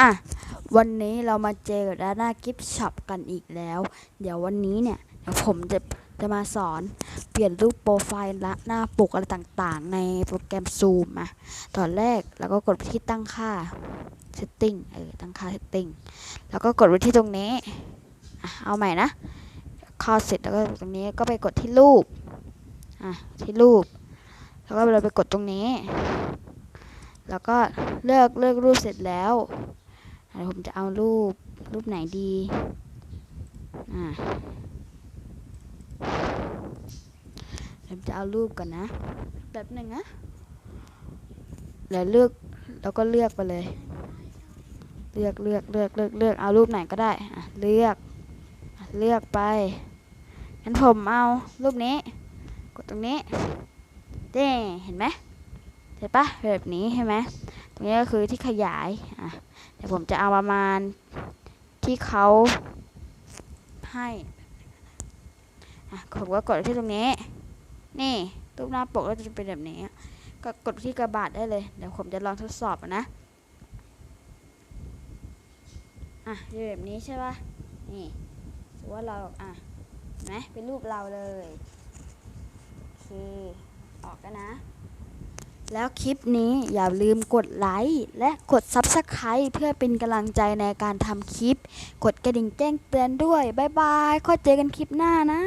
อะวันนี้เรามาเจอกับด้าน่ากิฟช็อปกันอีกแล้ว เดี๋ยววันนี้เนี่ยเดี๋ยวผมจะจะมาสอนเปลี่ยนรูปโปรไฟล์และหน้าปกอะไรต่างๆ ในโปรแกรม Zoom อะตอนแรกเราก็กดไปที่ตั้งค่า setting เออตั้งค่า setting แล้วก็กดไปที่ตรงนี้อะเอาใหม่นะเข้าเสร็จแล้วก็ตรงนี้ก็ไปกดที่รูปอะที่รูป แล้วก็เราไปกดตรงนี้ แล้วก็เลือกเลือกรูปเสร็จแล้ว เดี๋ยวผมจะเอารูป รูปไหนดี อ่าเดี๋ยวผมจะเอารูปก่อนนะ แบบหนึ่งนะเดี๋ยวเลือกแล้วก็เลือกไปเลย เลือกเลือกเลือกเลือกเลือกเอารูปไหนก็ได้อะเลือก เลือกไปงั้นผมเอารูปนี้ กดตรงนี้เด้เห็นไหมเห็นปะแบบนี้ใช่ไหม ตรงนี้ก็คือที่ขยายอะเดี๋ยวผมจะเอาประมาณที่เขาให้อะผมก็กดที่ตรงนี้ นี่รูปหน้าปกก็จะเป็นแบบนี้ ก็กดที่กระบาดได้เลย เดี๋ยวผมจะลองทดสอบนะ อะอยู่แบบนี้ใช่ปะนี่สมมติว่าเรา อะนไหมเป็นรูปเราเลย โอเค ออกกันนะ แล้วคลิปนี้อย่าลืมกดไลค์และกด Subscribe เพื่อเป็นกำลังใจในการทำคลิป กดกระดิ่งแจ้งเตือนด้วย บ๊ายบายค่อยเจอกันคลิปหน้านะ